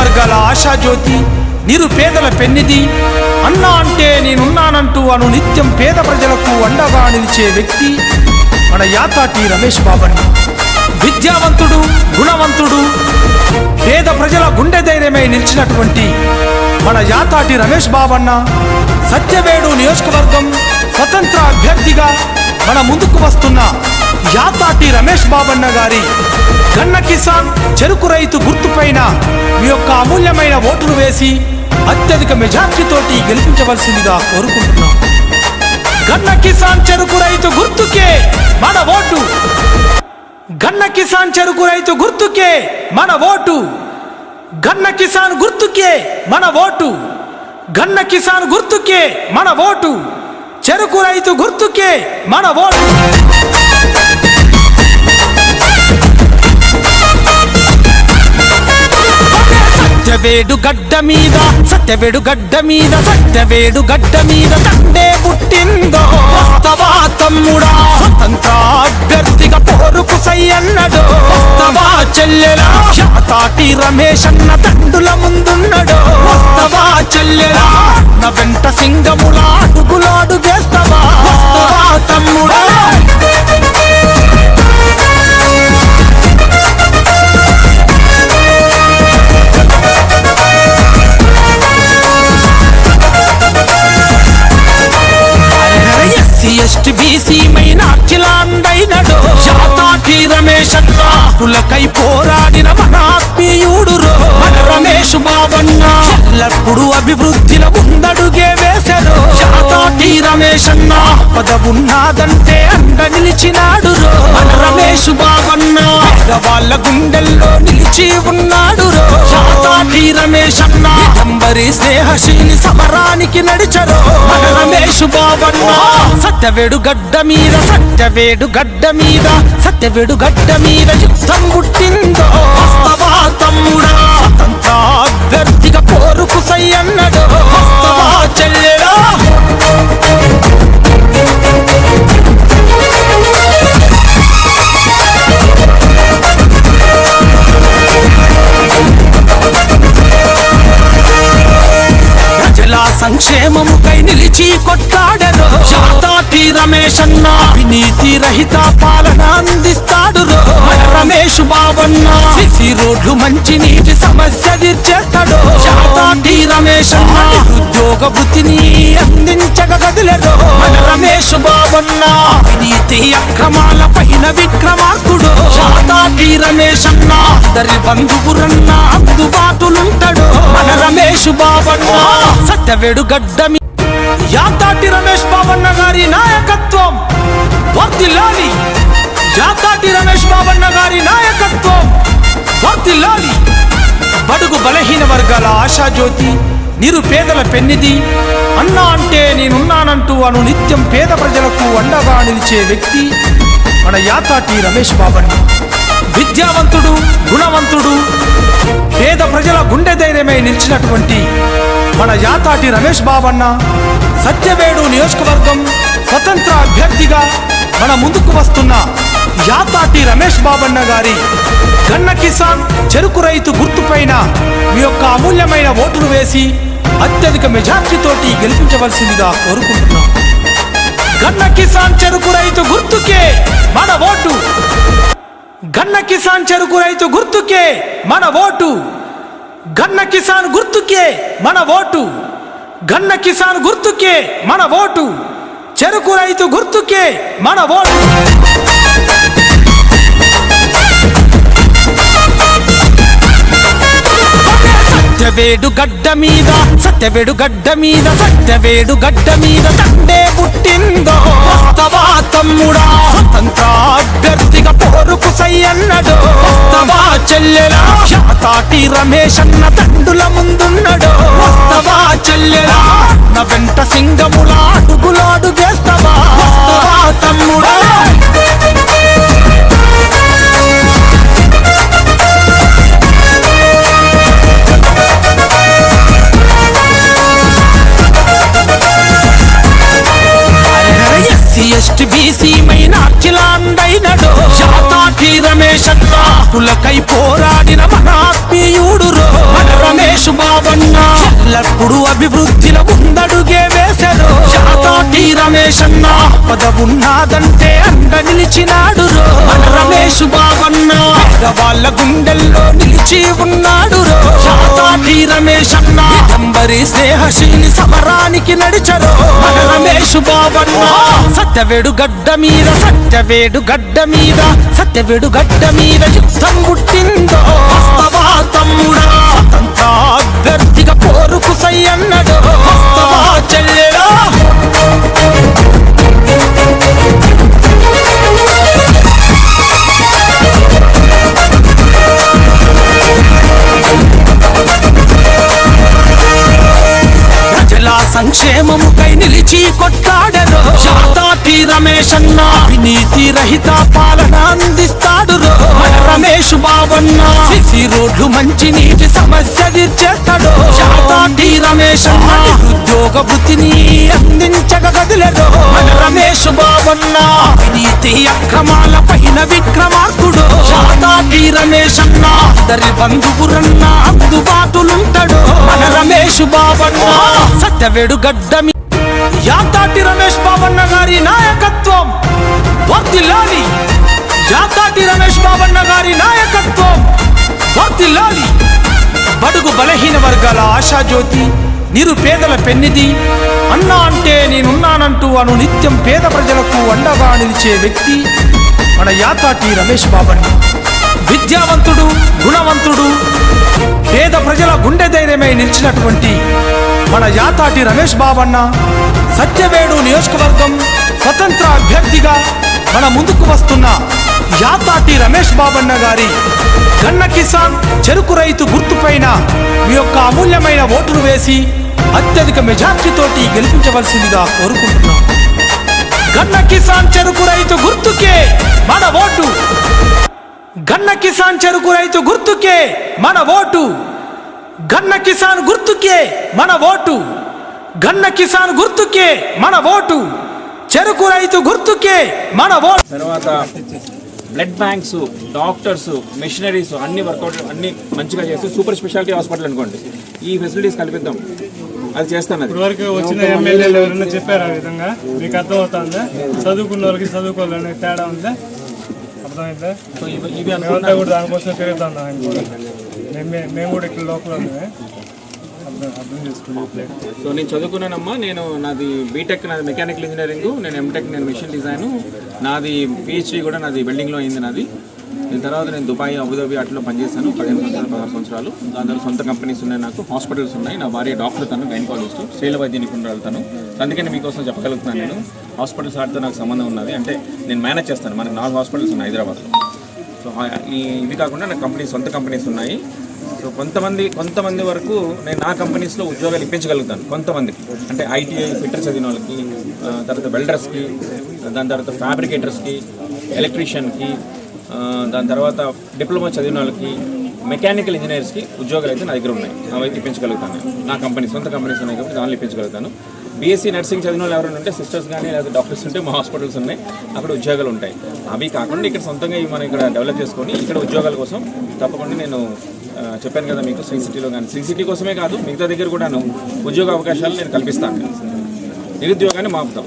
వర్గాల ఆశాజ్యోతి నిరుపేదల పెన్నిది అన్నా అంటే నేనున్నానంటూ అను నిత్యం పేద ప్రజలకు అండగా నిలిచే వ్యక్తి మన యాతాటి రమేష్ బాబన్న. విద్యావంతుడు గుణవంతుడు పేద ప్రజల గుండె ధైర్యమై నిలిచినటువంటి మన యాతాటి రమేష్ బాబన్న సత్యవేడు నియోజకవర్గం స్వతంత్ర అభ్యర్థిగా మన ముందుకు వస్తున్న యాతాటి రమేష్ బాబన్న గారి గన్న కిసాన్ చెరుకు రైతు గుర్తుపైన మీ యొక్క అమూల్యమైన ఓటును వేసి అత్యధిక మెజార్టీతోటి గెలిపించవలసిందిగా కోరుకుంటున్నాం. గన్న కిసాన్ చెరుకు రైతు గుర్తుకే మన ఓటు. గన్న కిసాన్ చెరుకు రైతు గుర్తుకే మన ఓటు. గన్న కిసాన్ గుర్తుకే మన ఓటు. గన్న కిసాన్ గుర్తుకే మన ఓటు. చెరుకు రైతు గుర్తుకే మన ఓటు. సత్యవేడు గడ్డ మీద సత్యవేడు గడ్డ మీద సత్యవేడు గడ్డ మీద తండే పుట్టిందో వస్తవా తమ్ముడా? స్వతంత్ర అభ్యర్థిగా పోరుకు సై అన్నడు వస్తవా చెల్లెలా? శాతాటి రమేష్ అన్న తండ్రుల ముందున్నడు వస్తవా చెల్లెలా? నా వెంట సింగములా అడుగులాడు చేస్తావా? వస్తవా తమ్ముడా? హక్కులకై పోరాడిన మహాత్మీయుడు మన రమేష్ బాబన్న ఎల్లప్పుడు అభివృద్ధిలో ముందడుగే వేశారు శాతాటి రమేష్ అన్న పదవున్నాదంటే అండ నిలిచినాడు రో. రమేష్ బాబన్న వాళ్ళ గుండెల్లో నిలిచి ఉన్నాడు శాతాటి రమేష్ అన్న. నంబరి స్నేహశీలి సమరానికి నడిచరు. మన రమేష్ బాబన్న సత్యవేడు గడ్డ మీద సత్యవేడు గడ్డ మీద సత్యవేడు గడ్డ మీద యుద్ధం పుట్టిందో. తమ్ముడా? స్వతంత్ర అభ్యర్థిగా పోరుకు సై అన్నడు వస్తవా సంక్షేమముకై నిలిచి కొట్టాడరు శాతాటి రమేష్ అన్న అవినీతి రహిత పాలన అందిస్తాడు రమేష్ బాబన్న సిసి రోడ్లు మంచి నీటి సమస్య తీర్చేస్తాడు. శాతాటి రమేష్ అన్న ఉద్యోగ వృత్తిని అందించగ రమేష్ బాబు అన్నా అవినీతి అక్రమాల పైన విక్రమార్కుడు. శాతాటి రమేష్ అన్నా అందరి బంధువురన్నా అందుబాటులుంటాడు. మన రమేష్ బాబన్న సత్యవేడు గడ్డ యాతాటి రమేష్ బాబన్న గారి నాయకత్వం. వర్దిల్లాలి. యాతాటి రమేష్ బాబన్న గారి నాయకత్వం. వర్దిల్లాలి. బడుగు బలహీన వర్గాల ఆశాజ్యోతి. నిరుపేదల పెన్నిది అన్నా అంటే నేనున్నానంటూ అను నిత్యం పేద ప్రజలకు అండగా నిలిచే వ్యక్తి. మన యాతాటి రమేష్ బాబన్న విద్యావంతుడు గుణవంతుడు పేద ప్రజల గుండె ధైర్యమై నిలిచినటువంటి మన యాతాటి రమేష్ బాబన్న సత్యవేడు నియోజకవర్గం స్వతంత్ర అభ్యర్థిగా మన ముందుకు వస్తున్న యాతాటి రమేష్ బాబన్న గారి గన్న కిసాన్ చెరుకు రైతు గుర్తుపైన మీ యొక్క అమూల్యమైన ఓటును వేసి అత్యధిక మెజార్టీతోటి గెలిపించవలసిందిగా కోరుకుంటున్నాం. గన్న కిసాన్ చెరుకు రైతు గుర్తుకే మన ఓటు. గన్న కిసాన్ చెరుకు రైతు గుర్తుకే మన ఓటు. గన్న కిసాన్ గుర్తుకే మన ఓటు. గన్న కిసాన్ గుర్తుకే మన ఓటు. చెరుకు రైతు గుర్తుకే మన ఓటు. సత్యవేడు గడ్డ మీద సత్యవేడు గడ్డ మీద సత్యవేడు గడ్డ మీద తండే పుట్టిందో. వస్తవా తమ్ముడా? స్వతంత్ర అభ్యర్థిగా పోరుకు సై అన్నడు వస్తవా చెల్లెలా? శాతాటి రమేష్ అన్న తండుల ముందున్నడు. వస్తవా చెల్లెలా? నా వెంట సింగములా ఎస్సీ ఎస్టీ బీసీ మైనార్టీలాండైనడు శాతాటి కులకై పోరాడిన మనాత్మీయుడు రో. మన రమేష్ బాబన్న ఎల్లప్పుడు అభివృద్ధిలో ముందడుగే వేసెరో శాతాటి రమేష్ అన్న పదవున్నాదంటే అండ నిలిచినాడు రో. వాళ్ళ గుండెల్లో నిలిచి ఉన్నాడు రో. రమేష్ అన్న. నంబరి స్నేహశీని సమరానికి నడిచరు. మన రమేష్ బాబన్న. సత్యవేడు గడ్డ మీద సత్యవేడు గడ్డ మీద సత్యవేడు గడ్డ మీద యుద్ధం సంక్షేమముకై నిలిచి కొట్టాడరో శాతాటి రమేష్ అన్న అవినీతి రహిత పాలన అందిస్తాడు రో రమేష్ బాబన్న సిసి రోడ్లు మంచి నీటి సమస్య తీర్చేస్తాడు. శాతాటి రమేష్ అన్న ఒక వృత్తిని అందించగ మన రమేష్ బాబన్న అవినీతి అక్రమాల పైన విక్రమార్కుడు. శాతాటి రమేష్ అన్న అందరి బంధువురన్న అందుబాటులుంటాడు. మన రమేష్ బాబన్న సత్యవేడు గడ్డమి యాతాటి రమేష్ బాబన్న గారి నాయకత్వం. వర్తిల్లాలి యాతాటి రమేష్ బాబన్న గారి నాయకత్వం. వర్తిల్లాలి బడుగు బలహీన వర్గాల ఆశాజ్యోతి. నిరుపేదల పెన్నిది అన్నా అంటే నేనున్నానంటూ అను నిత్యం పేద ప్రజలకు అండగా నిలిచే వ్యక్తి మన యాతాటి రమేష్ బాబన్న విద్యావంతుడు గుణవంతుడు పేద ప్రజల గుండె ధైర్యమై నిలిచినటువంటి మన యాతాటి రమేష్ బాబన్న సత్యవేడు నియోజకవర్గం స్వతంత్ర అభ్యర్థిగా మన ముందుకు వస్తున్న యాతాటి రమేష్ బాబన్న గారి గన్న కిసాన్ చెరుకు రైతు గుర్తుపైన మీ యొక్క అమూల్యమైన ఓటును వేసి అత్యధిక మెజార్టీతోటి గెలిపించవలసిందిగా కోరుకుంటున్నాం. గన్న కిసాన్ చెరుకు రైతు గుర్తుకే మన ఓటు. గన్న కిసాన్ చెరుకు రైతు గుర్తుకే మన ఓటు. గన్న కిసాన్ గుర్తుకే మన ఓటు. గన్న కిసాన్ గుర్తుకే మన ఓటు. చెరుకు రైతు గుర్తుకే మన ఓటు. తర్వాత బ్లడ్ బ్యాంక్స్ డాక్టర్స్ మిషనరీస్ అన్ని వర్కౌట్ అన్ని మంచిగా చేస్తే సూపర్ స్పెషాలిటీ హాస్పిటల్ అనుకోండి. ఈ ఫెసిలిటీస్ కల్పిద్దాం. అది చేస్తాను ఇప్పటివరకు వచ్చిన ఎమ్మెల్యేలు ఎవరైనా చెప్పారు ఆ విధంగా? మీకు అర్థమవుతుందా? చదువుకున్న వాళ్ళకి చదువుకోవాలనే తేడా ఉందా? అర్థమైందా? సో ఇవి అనుకున్నాను కూడా దానికోసం తిరుగుతాం మేము మేము కూడా ఇక్కడ లోపల సో నేను చదువుకున్నానమ్మా. నేను నాది బీటెక్ నాది మెకానికల్ ఇంజనీరింగ్ నేను ఎంటెక్ నేను మిషన్ డిజైన్ నాది పిహెచ్డీ కూడా నాది బిల్డింగ్లో అయింది నాది. దీని తర్వాత నేను దుబాయ్ అబుదాబి అట్లా పనిచేశాను పదిహేను సంవత్సరాలు పదహారు సంవత్సరాలు. దాని తర్వాత సొంత కంపెనీస్ ఉన్నాయి నాకు హాస్పిటల్స్ ఉన్నాయి. నా భార్య డాక్టర్ తను గైనకాలజిస్ట్ స్త్రీల వైద్య నిపుణురాలు తను. అందుకని మీకోసం చెప్పగలుగుతున్నాను నేను. హాస్పిటల్స్ ఆడితో నాకు సంబంధం ఉన్నది. అంటే నేను మేనేజ్ చేస్తాను. మనకి నాలుగు హాస్పిటల్స్ ఉన్నాయి హైదరాబాద్లో. సో ఇవి కాకుండా నాకు కంపెనీస్ సొంత కంపెనీస్ ఉన్నాయి. సో కొంతమంది కొంతమంది వరకు నేను నా కంపెనీస్లో ఉద్యోగాలు ఇప్పించగలుగుతాను. కొంతమందికి. అంటే ఐటీఐ ఫిట్టర్ చదివిన వాళ్ళకి తర్వాత వెల్డర్స్కి దాని తర్వాత ఫ్యాబ్రికేటర్స్కి ఎలక్ట్రీషియన్కి దాని తర్వాత డిప్లొమా చదివిన వాళ్ళకి మెకానికల్ ఇంజనీర్స్కి ఉద్యోగాలు అయితే నా దగ్గర ఉన్నాయి. అవైతే ఇప్పించగలుగుతాను నా కంపెనీ సొంత కంపెనీస్ ఉన్నాయి కాబట్టి దానిలో ఇప్పించగలుగుతాను. బీఎస్సీ నర్సింగ్ చదివిన వాళ్ళు ఎవరైనా ఉంటే సిస్టర్స్ కానీ లేదా డాక్టర్స్ ఉంటే మా హాస్పిటల్స్ ఉన్నాయి. అక్కడ ఉద్యోగాలు ఉంటాయి. అవి కాకుండా ఇక్కడ సొంతంగా మనం ఇక్కడ డెవలప్ చేసుకొని ఇక్కడ ఉద్యోగాల కోసం తప్పకుండా నేను చెప్పాను కదా మీకు సింగ్ సిటీలో కానీ సింగ్ సిటీ కోసమే కాదు మిగతా దగ్గర కూడాను ఉద్యోగ అవకాశాలు నేను కల్పిస్తాను. నిరుద్యోగాన్ని మాపుతాం.